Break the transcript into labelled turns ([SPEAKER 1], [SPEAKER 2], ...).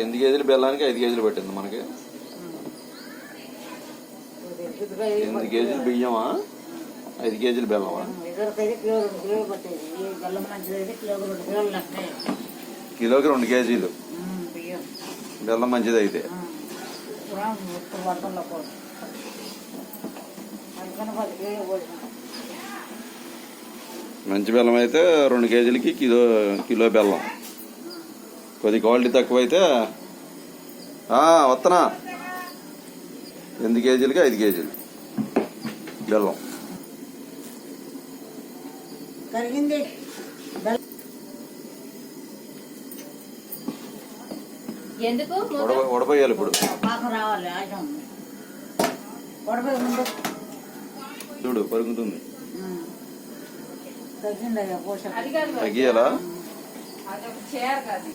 [SPEAKER 1] ఎనిమిది కేజీలు బెల్లానికి ఐదు కేజీలు పెట్టింది మనకి. ఎనిమిది కేజీలు బియ్యమా? ఐదు కేజీలు బెల్లమా? కిలోకి రెండు కేజీలు. బెల్లం మంచిది అయితే
[SPEAKER 2] ఉమ్. కూడా ముప్పై వరదల్లో అందుకని పది కిలోలు పోసిన
[SPEAKER 1] మంచి బెల్లం అయితే రెండు కేజీలకి కిలో కిలో బెల్లం. కొద్ది క్వాలిటీ తక్కువైతే ఆ, వత్తనా? ఎనిమిది కేజీలకి ఐదు కేజీలు బెల్లం.
[SPEAKER 2] కరిగింది.
[SPEAKER 3] ఎందుకు?
[SPEAKER 1] ఉడపోయాలి ఇప్పుడు.
[SPEAKER 2] పాకం రావాలి ఆశం ఉడపై ముందు
[SPEAKER 1] చూడు పరుగుతుంది.
[SPEAKER 2] తగ్గిందయ్యా పోషక.
[SPEAKER 1] తగ్గియాలా?
[SPEAKER 3] అదొక చీర కాదు.